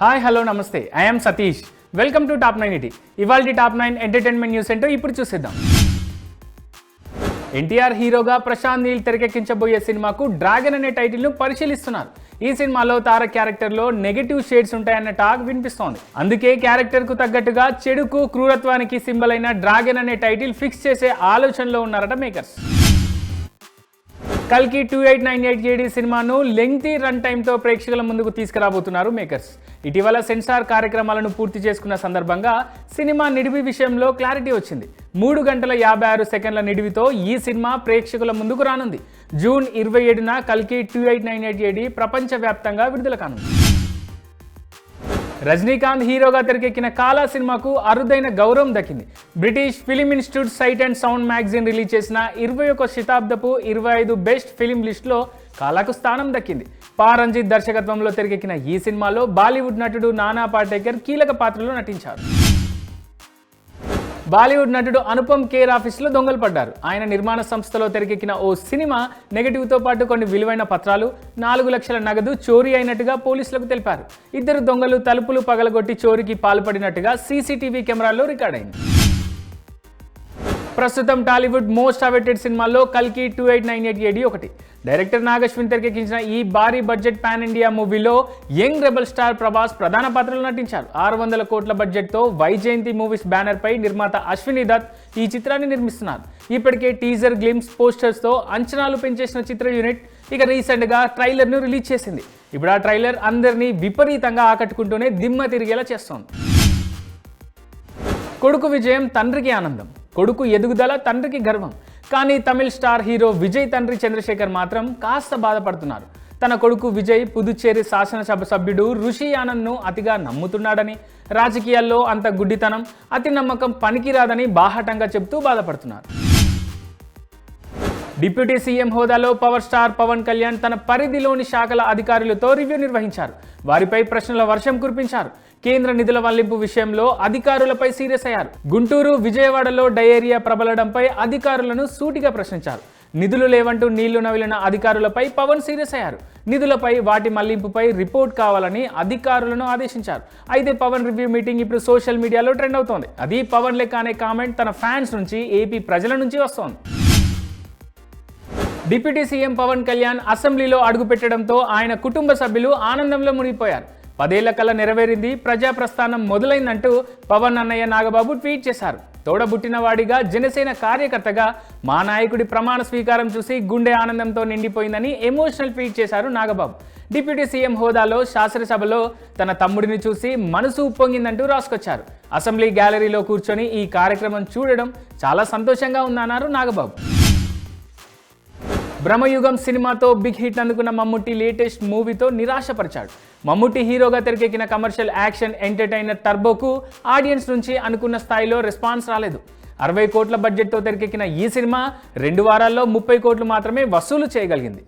Hi hello నమస్తే. I'm Satish. Welcome to top nine ET ఇవాళ top nine entertainment news ఏంటో ఇప్పుడు చూసేద్దాం. ఎన్టీఆర్ హీరోగా ప్రశాంత్ నీల్ తెరకెక్కించబోయే సినిమాకు డ్రాగన్ అనే టైటిల్ను పరిశీలిస్తున్నారు. ఈ సినిమాలో తార క్యారెక్టర్లో నెగటివ్ షేడ్స్ ఉంటాయన్న టాక్ వినిపిస్తోంది. అందుకే క్యారెక్టర్కు తగ్గట్టుగా చెడుకు క్రూరత్వానికి సింబల్ అయిన డ్రాగన్ అనే టైటిల్ ఫిక్స్ చేసే ఆలోచనలో ఉన్నారట మేకర్స్. కల్కి two eight nine eight AD సినిమాను లెంగ్తీ రన్ టైంతో ప్రేక్షకుల ముందుకు తీసుకురాబోతున్నారు మేకర్స్. ఇటీవల సెన్సార్ కార్యక్రమాలను పూర్తి చేసుకున్న సందర్భంగా సినిమా నిడివి విషయంలో క్లారిటీ వచ్చింది. మూడు గంటల యాభై ఆరు సెకండ్ల నిడివితో ఈ సినిమా ప్రేక్షకుల ముందుకు రానుంది. జూన్ ఇరవై ఏడున కల్కి two eight nine eight AD ప్రపంచవ్యాప్తంగా విడుదల కానుంది. రజనీకాంత్ హీరోగా తెరకెక్కిన కాలా సినిమాకు అరుదైన గౌరవం దక్కింది. British film institute sight and sound magazine release చేసిన ఇరవై ఒక శతాబ్దపు ఇరవై ఐదు బెస్ట్ ఫిలిం లిస్టులో కాలాకు స్థానం దక్కింది. పా రంజిత్ దర్శకత్వంలో తెరకెక్కిన ఈ సినిమాలో బాలీవుడ్ నటుడు నానా పాటేకర్ కీలక పాత్రలో నటించారు. బాలీవుడ్ నటుడు అనుపమ్ కేర్ ఆఫీస్లో దొంగలు పడ్డారు. ఆయన నిర్మాణ సంస్థలో తెరకెక్కిన ఓ సినిమా నెగటివ్తో పాటు కొన్ని విలువైన పత్రాలు నాలుగు లక్షల నగదు చోరీ అయినట్టుగా పోలీసులకు తెలిపారు. ఇద్దరు దొంగలు తలుపులు పగలగొట్టి చోరీకి పాల్పడినట్టుగా సీసీటీవీ కెమెరాల్లో రికార్డ్ అయింది ప్రస్తుతం టాలీవుడ్ మోస్ట్ అవైటెడ్ సినిమాల్లో కల్కి two eight nine eight AD ఒకటి. డైరెక్టర్ నాగశ్విన్ తెరకెక్కించిన ఈ భారీ బడ్జెట్ పాన్ ఇండియా మూవీలో యంగ్ రెబల్ స్టార్ ప్రభాస్ ప్రధాన పాత్రలో నటించారు. ఆరు వందల కోట్ల బడ్జెట్తో వైజయంతి మూవీస్ బ్యానర్పై నిర్మాత అశ్విని దత్ ఈ చిత్రాన్ని నిర్మిస్తున్నారు. ఇప్పటికే టీజర్ గ్లిమ్స్ పోస్టర్స్తో అంచనాలు పెంచేసిన చిత్ర యూనిట్ ఇక రీసెంట్గా ట్రైలర్ను రిలీజ్ చేసింది. ఇప్పుడు ఆ ట్రైలర్ అందరినీ విపరీతంగా ఆకట్టుకుంటూనే దిమ్మ తిరిగేలా చేస్తోంది. కొడుకు విజయం తండ్రికి ఆనందం. కొడుకు ఎదుగుదల తండ్రికి గర్వం. కానీ తమిళ్ స్టార్ హీరో విజయ్ తండ్రి చంద్రశేఖర్ మాత్రం కాస్త బాధపడుతున్నారు. తన కొడుకు విజయ్ పుదుచ్చేరి శాసనసభ సభ్యుడు ఋషి ఆనంద్ను అతిగా నమ్ముతున్నాడని రాజకీయాల్లో అంత గుడ్డితనం అతి నమ్మకం పనికిరాదని బాహాటంగా చెబుతూ బాధపడుతున్నారు. డిప్యూటీ సీఎం హోదాలో పవర్ స్టార్ పవన్ కళ్యాణ్ తన పరిధిలోని శాఖల అధికారులతో రివ్యూ నిర్వహించారు. వారిపై ప్రశ్నల వర్షం కురిపించారు. కేంద్ర నిధుల మళ్ళింపు విషయంలో అధికారులపై సీరియస్ అయ్యారు. గుంటూరు విజయవాడలో డయేరియా ప్రబలడంపై అధికారులను సూటిగా ప్రశ్నించారు. నిధులు లేవంటూ నీళ్ళు నవిలిన అధికారులపై పవన్ సీరియస్ అయ్యారు. నిధులపై వాటి మళ్ళింపుపై రిపోర్ట్ కావాలని అధికారులను ఆదేశించారు. అయితే పవన్ రివ్యూ మీటింగ్ ఇప్పుడు సోషల్ మీడియాలో ట్రెండ్ అవుతోంది. అది పవన్ లెక్క అనే కామెంట్ తన ఫ్యాన్స్ నుంచి ఏపీ ప్రజల నుంచి వస్తోంది. డిప్యూటీ సీఎం పవన్ కళ్యాణ్ అసెంబ్లీలో అడుగుపెట్టడంతో ఆయన కుటుంబ సభ్యులు ఆనందంలో మునిగిపోయారు. పదేళ్ళ కల నెరవేరింది ప్రజా ప్రస్థానం మొదలైందంటూ పవన్ అన్నయ్య నాగబాబు ట్వీట్ చేశారు. తోడబుట్టినవాడిగా జనసేన కార్యకర్తగా మా నాయకుడి ప్రమాణ స్వీకారం చూసి గుండె ఆనందంతో నిండిపోయిందని ఎమోషనల్ ట్వీట్ చేశారు నాగబాబు. డిప్యూటీ సీఎం హోదాలో శాసనసభలో తన తమ్ముడిని చూసి మనసు ఉప్పొంగిందంటూ రాసుకొచ్చారు. అసెంబ్లీ గ్యాలరీలో కూర్చొని ఈ కార్యక్రమం చూడడం చాలా సంతోషంగా ఉందన్నారు నాగబాబు. బ్రహ్మయుగం సినిమాతో బిగ్ హిట్ అందుకున్న మమ్ముట్టి లేటెస్ట్ మూవీతో నిరాశపరిచాడు. మమ్ముట్టి హీరోగా తెరకెక్కిన కమర్షియల్ యాక్షన్ ఎంటర్టైనర్ టర్బోకు ఆడియన్స్ నుంచి అనుకున్న స్థాయిలో రెస్పాన్స్ రాలేదు. అరవై కోట్ల బడ్జెట్తో తెరకెక్కిన ఈ సినిమా రెండు వారాల్లో ముప్పై కోట్లు మాత్రమే వసూలు చేయగలిగింది.